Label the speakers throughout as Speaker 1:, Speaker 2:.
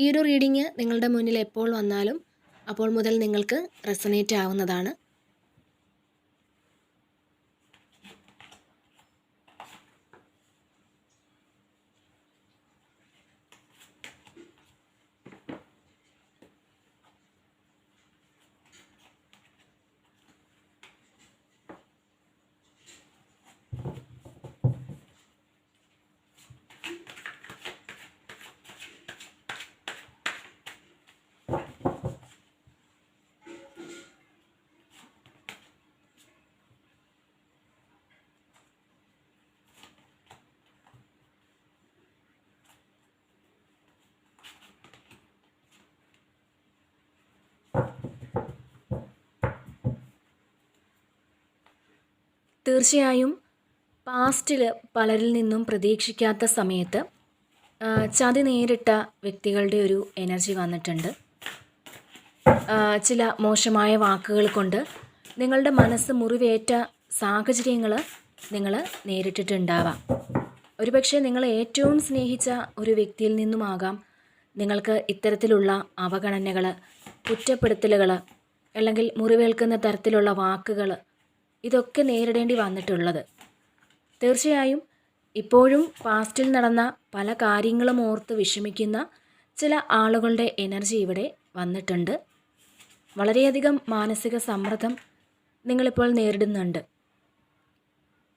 Speaker 1: ഈ ഒരു റീഡിങ് നിങ്ങളുടെ മുന്നിൽ എപ്പോൾ വന്നാലും അപ്പോൾ മുതൽ നിങ്ങൾക്ക് റെസനേറ്റ് ആവുന്നതാണ്. തീർച്ചയായും പാസ്റ്റിൽ പലരിൽ നിന്നും പ്രതീക്ഷിക്കാത്ത സമയത്ത് ചതി നേരിട്ട വ്യക്തികളുടെ ഒരു എനർജി വന്നിട്ടുണ്ട്. ചില മോശമായ വാക്കുകൾ കൊണ്ട് നിങ്ങളുടെ മനസ്സ് മുറിവേറ്റ സാഹചര്യങ്ങൾ നിങ്ങൾ നേരിട്ടിട്ടുണ്ടാവാം. ഒരുപക്ഷെ നിങ്ങൾ ഏറ്റവും സ്നേഹിച്ച ഒരു വ്യക്തിയിൽ നിന്നുമാകാം നിങ്ങൾക്ക് ഇത്തരത്തിലുള്ള അവഗണനകൾ കുറ്റപ്പെടുത്തലുകൾ അല്ലെങ്കിൽ മുറിവേൽക്കുന്ന തരത്തിലുള്ള വാക്കുകൾ ഇതൊക്കെ നേരിടേണ്ടി വന്നിട്ടുള്ളത്. തീർച്ചയായും ഇപ്പോഴും പാസ്റ്റിൽ നടന്ന പല കാര്യങ്ങളും ഓർത്ത് വിഷമിക്കുന്ന ചില ആളുകളുടെ എനർജി ഇവിടെ വന്നിട്ടുണ്ട്. വളരെയധികം മാനസിക സമ്മർദ്ദം നിങ്ങളിപ്പോൾ നേരിടുന്നുണ്ട്.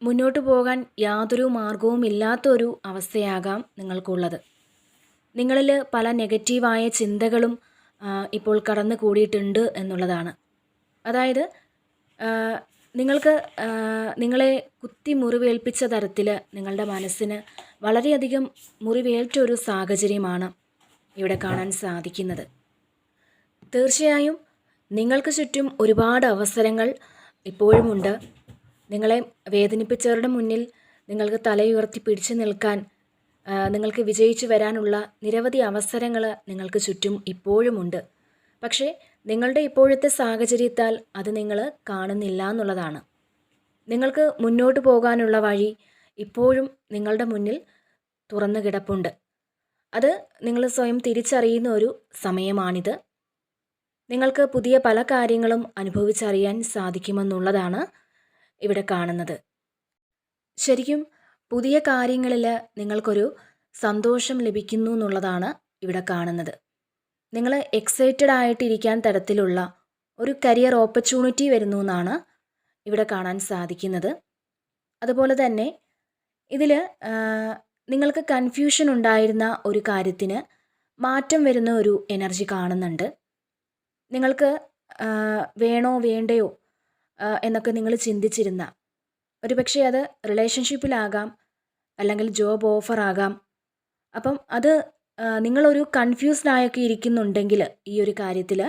Speaker 1: മുന്നോട്ട് പോകാൻ യാതൊരു മാർഗവും ഇല്ലാത്തൊരു അവസ്ഥയാകാം നിങ്ങൾക്കുള്ളത്. നിങ്ങളിൽ പല നെഗറ്റീവായ ചിന്തകളും ഇപ്പോൾ കടന്നു കൂടിയിട്ടുണ്ട് എന്നുള്ളതാണ്. അതായത് നിങ്ങൾക്ക് നിങ്ങളെ കുത്തി മുറിവേൽപ്പിച്ച തരത്തിൽ നിങ്ങളുടെ മനസ്സിന് വളരെയധികം മുറിവേൽറ്റ ഒരു സാഹചര്യമാണ് ഇവിടെ കാണാൻ സാധിക്കുന്നത്. തീർച്ചയായും നിങ്ങൾക്ക് ചുറ്റും ഒരുപാട് അവസരങ്ങൾ ഇപ്പോഴുമുണ്ട്. നിങ്ങളെ വേദനിപ്പിച്ചവരുടെ മുന്നിൽ നിങ്ങൾക്ക് തലയുയർത്തി പിടിച്ചു നിൽക്കാൻ നിങ്ങൾക്ക് വിജയിച്ചു വരാനുള്ള നിരവധി അവസരങ്ങൾ നിങ്ങൾക്ക് ചുറ്റും ഇപ്പോഴുമുണ്ട്. പക്ഷേ നിങ്ങളുടെ ഇപ്പോഴത്തെ സാഹചര്യത്താൽ അത് നിങ്ങൾ കാണുന്നില്ല എന്നുള്ളതാണ്. നിങ്ങൾക്ക് മുന്നോട്ട് പോകാനുള്ള വഴി ഇപ്പോഴും നിങ്ങളുടെ മുന്നിൽ തുറന്നു കിടപ്പുണ്ട്. അത് നിങ്ങൾ സ്വയം തിരിച്ചറിയുന്ന ഒരു സമയമാണിത്. നിങ്ങൾക്ക് പുതിയ പല കാര്യങ്ങളും അനുഭവിച്ചറിയാൻ സാധിക്കുമെന്നുള്ളതാണ് ഇവിടെ കാണുന്നത്. ശരിക്കും പുതിയ കാര്യങ്ങളിൽ നിങ്ങൾക്കൊരു സന്തോഷം ലഭിക്കുന്നു എന്നുള്ളതാണ് ഇവിടെ കാണുന്നത്. നിങ്ങൾ എക്സൈറ്റഡ് ആയിട്ടിരിക്കാൻ തരത്തിലുള്ള ഒരു കരിയർ ഓപ്പർച്യൂണിറ്റി വരുന്നു എന്നാണ് ഇവിടെ കാണാൻ സാധിക്കുന്നത്. അതുപോലെ തന്നെ ഇതിൽ നിങ്ങൾക്ക് കൺഫ്യൂഷൻ ഉണ്ടായിരുന്ന ഒരു കാര്യത്തിന് മാറ്റം വരുന്ന ഒരു എനർജി കാണുന്നുണ്ട്. നിങ്ങൾക്ക് വേണോ വേണ്ടയോ എന്നൊക്കെ നിങ്ങൾ ചിന്തിച്ചിരുന്ന ഒരുപക്ഷെ അത് റിലേഷൻഷിപ്പിലാകാം അല്ലെങ്കിൽ ജോബ് ഓഫറാകാം അപ്പം അത് നിങ്ങളൊരു കൺഫ്യൂസ്ഡായൊക്കെ ഇരിക്കുന്നുണ്ടെങ്കിൽ ഈ ഒരു കാര്യത്തിൽ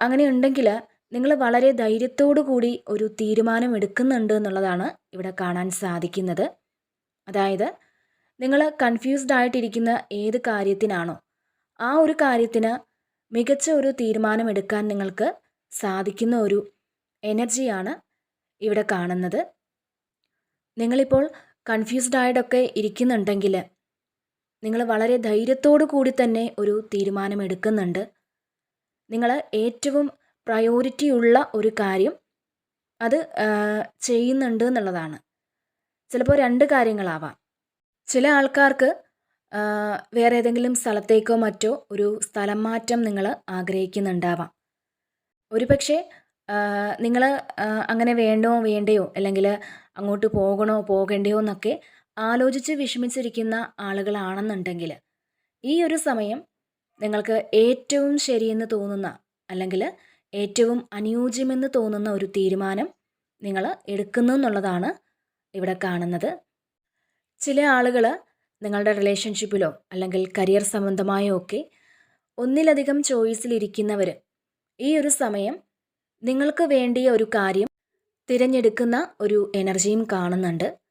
Speaker 1: അങ്ങനെ ഉണ്ടെങ്കിൽ നിങ്ങൾ വളരെ ധൈര്യത്തോടു കൂടി ഒരു തീരുമാനം എടുക്കുന്നുണ്ട് എന്നുള്ളതാണ് ഇവിടെ കാണാൻ സാധിക്കുന്നത്. അതായത് നിങ്ങൾ കൺഫ്യൂസ്ഡ് ആയിട്ടിരിക്കുന്ന ഏത് കാര്യത്തിനാണോ ആ ഒരു കാര്യത്തിന് മികച്ച ഒരു തീരുമാനം എടുക്കാൻ നിങ്ങൾക്ക് സാധിക്കുന്ന ഒരു എനർജിയാണ് ഇവിടെ കാണുന്നത്. നിങ്ങളിപ്പോൾ കൺഫ്യൂസ്ഡ് ആയിട്ടൊക്കെ ഇരിക്കുന്നുണ്ടെങ്കിൽ നിങ്ങൾ വളരെ ധൈര്യത്തോടു കൂടി തന്നെ ഒരു തീരുമാനം എടുക്കുന്നുണ്ട് നിങ്ങൾ ഏറ്റവും പ്രയോറിറ്റി ഉള്ള ഒരു കാര്യം അത് ചെയ്യുന്നുണ്ട് എന്നുള്ളതാണ്. ചിലപ്പോൾ രണ്ട് കാര്യങ്ങളാവാം. ചില ആൾക്കാർക്ക് വേറെ ഏതെങ്കിലും സ്ഥലത്തേക്കോ മറ്റോ ഒരു സ്ഥലം മാറ്റം നിങ്ങൾ ആഗ്രഹിക്കുന്നുണ്ടാവാം. ഒരുപക്ഷെ നിങ്ങൾ അങ്ങനെ വേണ്ടോ വേണ്ടയോ അല്ലെങ്കിൽ അങ്ങോട്ട് പോകണോ പോകണ്ടയോ എന്നൊക്കെ ആലോചിച്ച് വിഷമിച്ചിരിക്കുന്ന ആളുകളാണെന്നുണ്ടെങ്കിൽ ഈ ഒരു സമയം നിങ്ങൾക്ക് ഏറ്റവും ശരിയെന്ന് തോന്നുന്ന അല്ലെങ്കിൽ ഏറ്റവും അനുയോജ്യമെന്ന് തോന്നുന്ന ഒരു തീരുമാനം നിങ്ങൾ എടുക്കുന്നു എന്നുള്ളതാണ് ഇവിടെ കാണുന്നത്. ചില ആളുകൾ നിങ്ങളുടെ റിലേഷൻഷിപ്പിലോ അല്ലെങ്കിൽ കരിയർ സംബന്ധമായോ ഒക്കെ ഒന്നിലധികം ചോയ്സിലിരിക്കുന്നവർ ഈ ഒരു സമയം നിങ്ങൾക്ക് വേണ്ടിയ ഒരു കാര്യം തിരഞ്ഞെടുക്കുന്ന ഒരു എനർജിയും കാണുന്നുണ്ട്.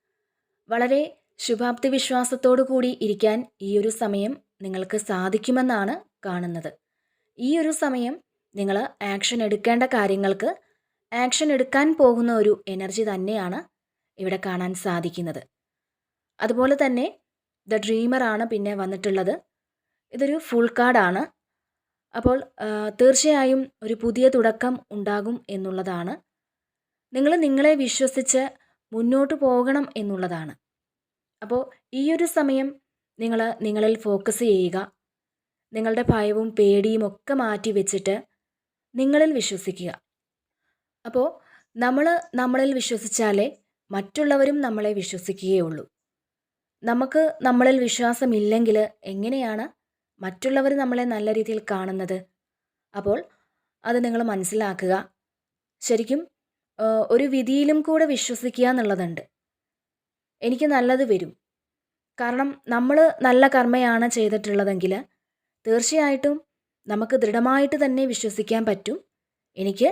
Speaker 1: വളരെ ശുഭാപ്തി വിശ്വാസത്തോടു കൂടി ഇരിക്കാൻ ഈ ഒരു സമയം നിങ്ങൾക്ക് സാധിക്കുമെന്നാണ് കാണുന്നത്. ഈ ഒരു സമയം നിങ്ങൾ ആക്ഷൻ എടുക്കേണ്ട കാര്യങ്ങൾക്ക് ആക്ഷൻ എടുക്കാൻ പോകുന്ന ഒരു എനർജി തന്നെയാണ് ഇവിടെ കാണാൻ സാധിക്കുന്നത്. അതുപോലെ തന്നെ ദ ഡ്രീമറാണ് പിന്നെ വന്നിട്ടുള്ളത്. ഇതൊരു ഫുൾ കാർഡാണ് അപ്പോൾ തീർച്ചയായും ഒരു പുതിയ തുടക്കം ഉണ്ടാകും എന്നുള്ളതാണ്. നിങ്ങൾ നിങ്ങളെ വിശ്വസിച്ച് മുന്നോട്ട് പോകണം എന്നുള്ളതാണ്. അപ്പോൾ ഈ ഒരു സമയം നിങ്ങൾ നിങ്ങളിൽ ഫോക്കസ് ചെയ്യുക. നിങ്ങളുടെ ഭയവും പേടിയും ഒക്കെ മാറ്റി വെച്ചിട്ട് നിങ്ങളിൽ വിശ്വസിക്കുക. അപ്പോൾ നമ്മൾ നമ്മളിൽ വിശ്വസിച്ചാലേ മറ്റുള്ളവരും നമ്മളെ വിശ്വസിക്കുകയുള്ളൂ നമുക്ക് നമ്മളിൽ വിശ്വാസമില്ലെങ്കിൽ എങ്ങനെയാണ് മറ്റുള്ളവർ നമ്മളെ നല്ല രീതിയിൽ കാണുന്നത്? അപ്പോൾ അത് നിങ്ങൾ മനസ്സിലാക്കുക. ശരിക്കും ഒരു വിധിയിലും കൂടെ വിശ്വസിക്കുക എന്നുള്ളതുണ്ട്. എനിക്ക് നല്ലത് വരും. കാരണം നമ്മൾ നല്ല കർമ്മയാണ് ചെയ്തിട്ടുള്ളതെങ്കിൽ തീർച്ചയായിട്ടും നമുക്ക് ദൃഢമായിട്ട് തന്നെ വിശ്വസിക്കാൻ പറ്റും. എനിക്ക്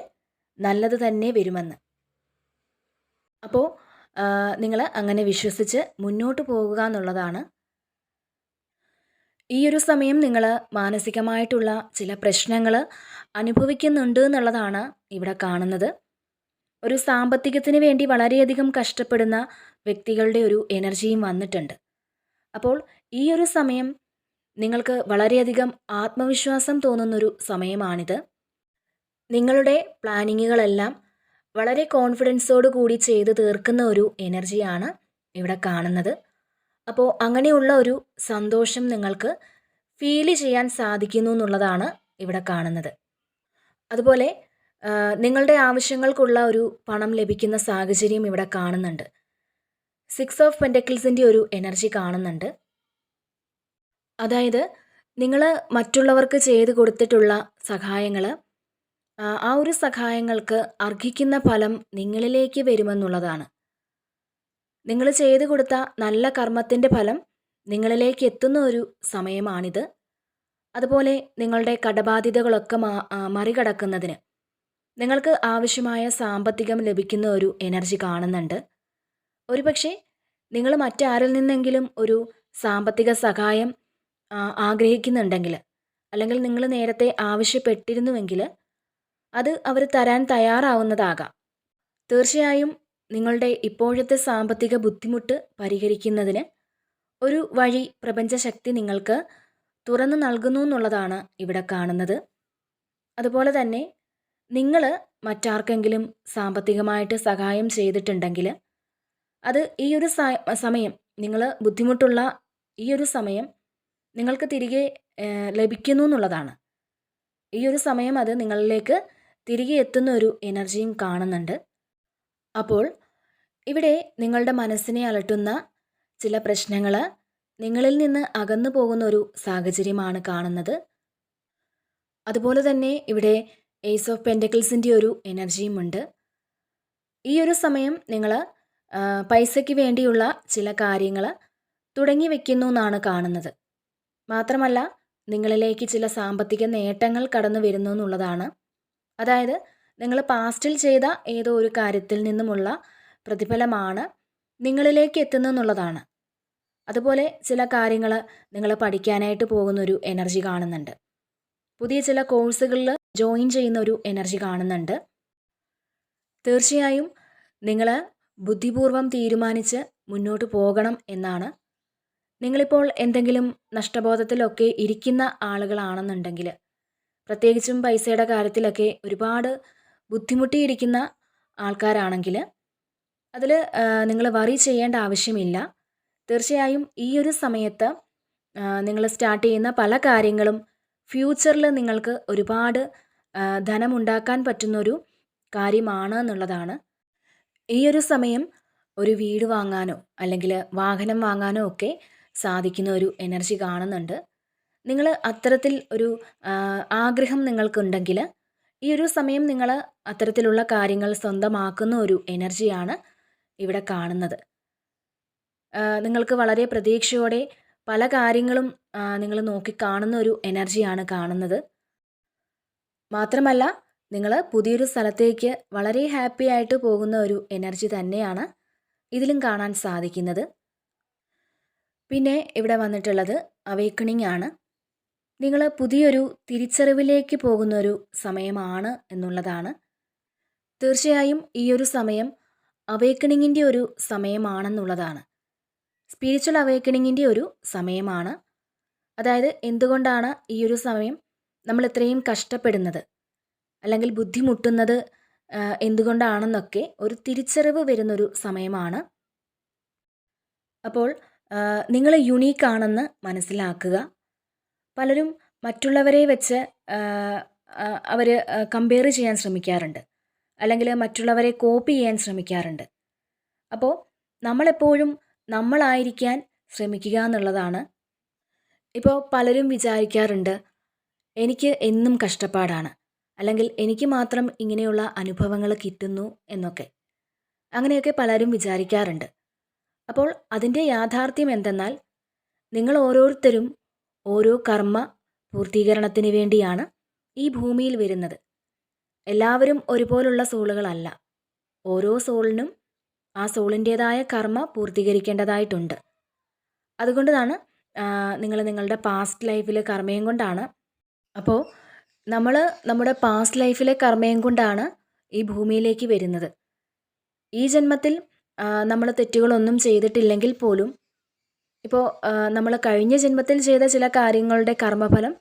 Speaker 1: നല്ലത് തന്നെ വരുമെന്ന്. അപ്പോൾ നിങ്ങൾ അങ്ങനെ വിശ്വസിച്ച് മുന്നോട്ട് പോകുക എന്നുള്ളതാണ്. ഈ ഒരു സമയം നിങ്ങൾ മാനസികമായിട്ടുള്ള ചില പ്രശ്നങ്ങൾ അനുഭവിക്കുന്നുണ്ട് എന്നുള്ളതാണ് ഇവിടെ കാണുന്നത്. ഒരു സാമ്പത്തികത്തിന് വേണ്ടി വളരെയധികം കഷ്ടപ്പെടുന്ന വ്യക്തികളുടെ ഒരു എനർജിയും വന്നിട്ടുണ്ട്. അപ്പോൾ ഈ ഒരു സമയം നിങ്ങൾക്ക് വളരെയധികം ആത്മവിശ്വാസം തോന്നുന്നൊരു സമയമാണിത്. നിങ്ങളുടെ പ്ലാനിങ്ങുകളെല്ലാം വളരെ കോൺഫിഡൻസോട് കൂടി ചെയ്ത് തീർക്കുന്ന ഒരു എനർജിയാണ് ഇവിടെ കാണുന്നത്. അപ്പോൾ അങ്ങനെയുള്ള ഒരു സന്തോഷം നിങ്ങൾക്ക് ഫീൽ ചെയ്യാൻ സാധിക്കുന്നു എന്നുള്ളതാണ് ഇവിടെ കാണുന്നത്. അതുപോലെ നിങ്ങളുടെ ആവശ്യങ്ങൾക്കുള്ള ഒരു പണം ലഭിക്കുന്ന സാഹചര്യം ഇവിടെ കാണുന്നുണ്ട്. സിക്സ് ഓഫ് പെന്റക്കിൾസിന്റെ ഒരു എനർജി കാണുന്നുണ്ട്. അതായത് നിങ്ങൾ മറ്റുള്ളവർക്ക് ചെയ്തു കൊടുത്തിട്ടുള്ള സഹായങ്ങൾ ആ ഒരു സഹായങ്ങൾക്ക് അർഹിക്കുന്ന ഫലം നിങ്ങളിലേക്ക് വരുമെന്നുള്ളതാണ്. നിങ്ങൾ ചെയ്തു കൊടുത്ത നല്ല കർമ്മത്തിന്റെ ഫലം നിങ്ങളിലേക്ക് എത്തുന്ന ഒരു സമയമാണിത്. അതുപോലെ നിങ്ങളുടെ കടബാധ്യതകളൊക്കെ മറികടക്കുന്നതിന്. നിങ്ങൾക്ക് ആവശ്യമായ സാമ്പത്തികം ലഭിക്കുന്ന ഒരു എനർജി കാണുന്നുണ്ട്. ഒരുപക്ഷെ നിങ്ങൾ മറ്റാരിൽ നിന്നെങ്കിലും ഒരു സാമ്പത്തിക സഹായം ആഗ്രഹിക്കുന്നുണ്ടെങ്കിൽ അല്ലെങ്കിൽ നിങ്ങൾ നേരത്തെ ആവശ്യപ്പെട്ടിരുന്നുവെങ്കിൽ അത് അവർ തരാൻ തയ്യാറാവുന്നതാകാം. തീർച്ചയായും നിങ്ങളുടെ ഇപ്പോഴത്തെ സാമ്പത്തിക ബുദ്ധിമുട്ട് പരിഹരിക്കുന്നതിന് ഒരു വഴി പ്രപഞ്ചശക്തി നിങ്ങൾക്ക് തുറന്നു നൽകുന്നു എന്നുള്ളതാണ് ഇവിടെ കാണുന്നത്. അതുപോലെ തന്നെ നിങ്ങൾ മറ്റാർക്കെങ്കിലും സാമ്പത്തികമായിട്ട് സഹായം ചെയ്തിട്ടുണ്ടെങ്കിൽ അത് ഈ ഒരു സമയം നിങ്ങൾ ബുദ്ധിമുട്ടുള്ള ഈ ഒരു സമയം നിങ്ങൾക്ക് തിരികെ ലഭിക്കുന്നു എന്നുള്ളതാണ്. ഈ ഒരു സമയം അത് നിങ്ങളിലേക്ക് തിരികെ എത്തുന്ന ഒരു എനർജിയും കാണുന്നുണ്ട്. അപ്പോൾ ഇവിടെ നിങ്ങളുടെ മനസ്സിനെ അലട്ടുന്ന ചില പ്രശ്നങ്ങൾ നിങ്ങളിൽ നിന്ന് അകന്നു പോകുന്ന ഒരു സാഹചര്യമാണ് കാണുന്നത്. അതുപോലെ തന്നെ ഇവിടെ ഏസ് ഓഫ് പെന്റക്കിൾസിന്റെ ഒരു എനർജിയും ഉണ്ട്. ഈ ഒരു സമയം നിങ്ങൾ പൈസയ്ക്ക് വേണ്ടിയുള്ള ചില കാര്യങ്ങൾ തുടങ്ങി വയ്ക്കുന്നു എന്നാണ് കാണുന്നത്. മാത്രമല്ല നിങ്ങളിലേക്ക് ചില സാമ്പത്തിക നേട്ടങ്ങൾ കടന്നു വരുന്നു എന്നുള്ളതാണ്. അതായത് നിങ്ങൾ പാസ്റ്റിൽ ചെയ്ത ഏതോ ഒരു കാര്യത്തിൽ നിന്നുമുള്ള പ്രതിഫലമാണ് നിങ്ങളിലേക്ക് എത്തുന്നു എന്നുള്ളതാണ്. അതുപോലെ ചില കാര്യങ്ങൾ നിങ്ങൾ പഠിക്കാനായിട്ട് പോകുന്നൊരു എനർജി കാണുന്നുണ്ട്. പുതിയ ചില കോഴ്സുകളിൽ ജോയിൻ ചെയ്യുന്ന ഒരു എനർജി കാണുന്നുണ്ട്. തീർച്ചയായും നിങ്ങൾ ബുദ്ധിപൂർവം തീരുമാനിച്ച് മുന്നോട്ട് പോകണം എന്നാണ്. നിങ്ങളിപ്പോൾ എന്തെങ്കിലും നഷ്ടബോധത്തിലൊക്കെ ഇരിക്കുന്ന ആളുകളാണെന്നുണ്ടെങ്കിൽ പ്രത്യേകിച്ചും പൈസയുടെ കാര്യത്തിലൊക്കെ ഒരുപാട് ബുദ്ധിമുട്ടിയിരിക്കുന്ന ആൾക്കാരാണെങ്കിൽ അതിൽ നിങ്ങൾ വറി ചെയ്യേണ്ട ആവശ്യമില്ല. തീർച്ചയായും ഈ ഒരു സമയത്ത് നിങ്ങൾ സ്റ്റാർട്ട് ചെയ്യുന്ന പല കാര്യങ്ങളും ഫ്യൂച്ചറിൽ നിങ്ങൾക്ക് ഒരുപാട് ധനമുണ്ടാക്കാൻ പറ്റുന്നൊരു കാര്യമാണ് എന്നുള്ളതാണ്. ഈ ഒരു സമയം ഒരു വീട് വാങ്ങാനോ അല്ലെങ്കിൽ വാഹനം വാങ്ങാനോ ഒക്കെ സാധിക്കുന്ന ഒരു എനർജി കാണുന്നുണ്ട്. നിങ്ങൾ അത്തരത്തിൽ ഒരു ആഗ്രഹം നിങ്ങൾക്കുണ്ടെങ്കിൽ ഈ ഒരു സമയം നിങ്ങൾ അത്തരത്തിലുള്ള കാര്യങ്ങൾ സ്വന്തമാക്കുന്ന ഒരു എനർജിയാണ് ഇവിടെ കാണുന്നത്. നിങ്ങൾക്ക് വളരെ പ്രതീക്ഷയോടെ പല കാര്യങ്ങളും നിങ്ങൾ നോക്കി കാണുന്ന ഒരു എനർജിയാണ് കാണുന്നത്. മാത്രമല്ല നിങ്ങൾ പുതിയൊരു സ്ഥലത്തേക്ക് വളരെ ഹാപ്പി ആയിട്ട് പോകുന്ന ഒരു എനർജി തന്നെയാണ് ഇതിലും കാണാൻ സാധിക്കുന്നത്. പിന്നെ ഇവിടെ വന്നിട്ടുള്ളത് അവേക്കണിംഗ് ആണ്. നിങ്ങൾ പുതിയൊരു തിരിച്ചറിവിലേക്ക് പോകുന്ന ഒരു സമയമാണ് എന്നുള്ളതാണ്. തീർച്ചയായും ഈ ഒരു സമയം അവേക്കണിങ്ങിന്റെ ഒരു സമയമാണെന്നുള്ളതാണ്. സ്പിരിച്വൽ അവേക്കണിങ്ങിന്റെ ഒരു സമയമാണ്. അതായത് എന്തുകൊണ്ടാണ് ഈ ഒരു സമയം നമ്മൾ ഇത്രയും കഷ്ടപ്പെടുന്നത്? അല്ലെങ്കിൽ ബുദ്ധിമുട്ടുന്നത് എന്തുകൊണ്ടാണെന്നൊക്കെ ഒരു തിരിച്ചറിവ് വരുന്നൊരു സമയമാണ്. അപ്പോൾ നിങ്ങൾ യുണീക്കാണെന്ന് മനസ്സിലാക്കുക. പലരും മറ്റുള്ളവരെ വെച്ച് അവർ കമ്പയർ ചെയ്യാൻ ശ്രമിക്കാറുണ്ട്. അല്ലെങ്കിൽ മറ്റുള്ളവരെ കോപ്പി ചെയ്യാൻ ശ്രമിക്കാറുണ്ട്. അപ്പോൾ നമ്മളെപ്പോഴും നമ്മളായിരിക്കാൻ ശ്രമിക്കുക എന്നുള്ളതാണ്. ഇപ്പോൾ പലരും വിചാരിക്കാറുണ്ട് എനിക്ക് എന്നും കഷ്ടപ്പാടാണ്. അല്ലെങ്കിൽ എനിക്ക് മാത്രം ഇങ്ങനെയുള്ള അനുഭവങ്ങൾ കിട്ടുന്നു എന്നൊക്കെ. അങ്ങനെയൊക്കെ പലരും വിചാരിക്കാറുണ്ട്. അപ്പോൾ അതിന്റെ യാഥാർത്ഥ്യം എന്തെന്നാൽ നിങ്ങൾ ഓരോരുത്തരും ഓരോ കർമ്മ പൂർത്തീകരണത്തിന് വേണ്ടിയാണ് ഈ ഭൂമിയിൽ വരുന്നത്. എല്ലാവരും ഒരുപോലുള്ള സോളുകളല്ല. ഓരോ സോളിനും ആ സോളിന്റേതായ കർമ്മ പൂർത്തീകരിക്കേണ്ടതായിട്ടുണ്ട്. അതുകൊണ്ടാണ് നിങ്ങൾ നിങ്ങളുടെ പാസ്റ്റ് ലൈഫിലെ കർമ്മയും കൊണ്ടാണ്. അപ്പോൾ നമ്മൾ നമ്മുടെ പാസ്റ്റ് ലൈഫിലെ കർമ്മയും കൊണ്ടാണ് ഈ ഭൂമിയിലേക്ക് വരുന്നത്. ഈ ജന്മത്തിൽ നമ്മൾ തെറ്റുകളൊന്നും ചെയ്തിട്ടില്ലെങ്കിൽ പോലും ഇപ്പോൾ നമ്മൾ കഴിഞ്ഞ ജന്മത്തിൽ ചെയ്ത ചില കാര്യങ്ങളുടെ കർമ്മഫലം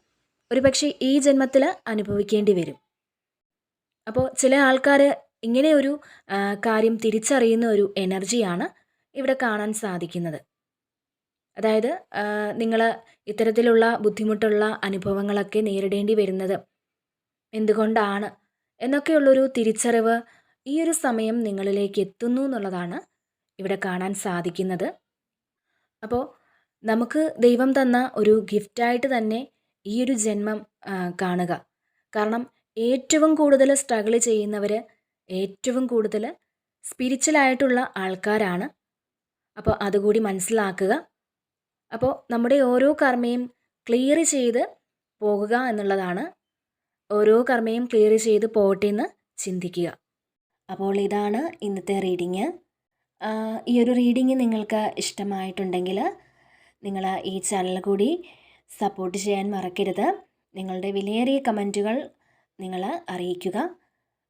Speaker 1: ഒരുപക്ഷെ ഈ ജന്മത്തിൽ അനുഭവിക്കേണ്ടി വരും. അപ്പോൾ ചില ആൾക്കാർ ഇങ്ങനെ ഒരു കാര്യം തിരിച്ചറിയുന്ന ഒരു എനർജിയാണ് ഇവിടെ കാണാൻ സാധിക്കുന്നത്. അതായത് നിങ്ങൾ ഇത്തരത്തിലുള്ള ബുദ്ധിമുട്ടുള്ള അനുഭവങ്ങളൊക്കെ നേരിടേണ്ടി വരുന്നത് എന്തുകൊണ്ടാണ് എന്നൊക്കെയുള്ളൊരു തിരിച്ചറിവ് ഈ ഒരു സമയം നിങ്ങളിലേക്ക് എത്തുന്നു എന്നുള്ളതാണ് ഇവിടെ കാണാൻ സാധിക്കുന്നത്. അപ്പോൾ നമുക്ക് ദൈവം തന്ന ഒരു ഗിഫ്റ്റായിട്ട് തന്നെ ഈ ഒരു ജന്മം കാണുക. കാരണം ഏറ്റവും കൂടുതൽ സ്ട്രഗിൾ ചെയ്യുന്നവർ ഏറ്റവും കൂടുതൽ സ്പിരിച്വലായിട്ടുള്ള ആൾക്കാരാണ്. അപ്പോൾ അതുകൂടി മനസ്സിലാക്കുക. അപ്പോൾ നമ്മുടെ ഓരോ കർമ്മയും ക്ലിയർ ചെയ്ത് പോകുക എന്നുള്ളതാണ്. ഓരോ കർമ്മയും ക്ലിയർ ചെയ്ത് പോകട്ടെ എന്ന് ചിന്തിക്കുക. അപ്പോൾ ഇതാണ് ഇന്നത്തെ റീഡിങ് ഈ ഒരു റീഡിങ് നിങ്ങൾക്ക് ഇഷ്ടമായിട്ടുണ്ടെങ്കിൽ നിങ്ങൾ ഈ ചാനൽ കൂടി സപ്പോർട്ട് ചെയ്യാൻ മറക്കരുത്. നിങ്ങളുടെ വിലയേറിയ കമന്റുകൾ നിങ്ങൾ അറിയിക്കുക.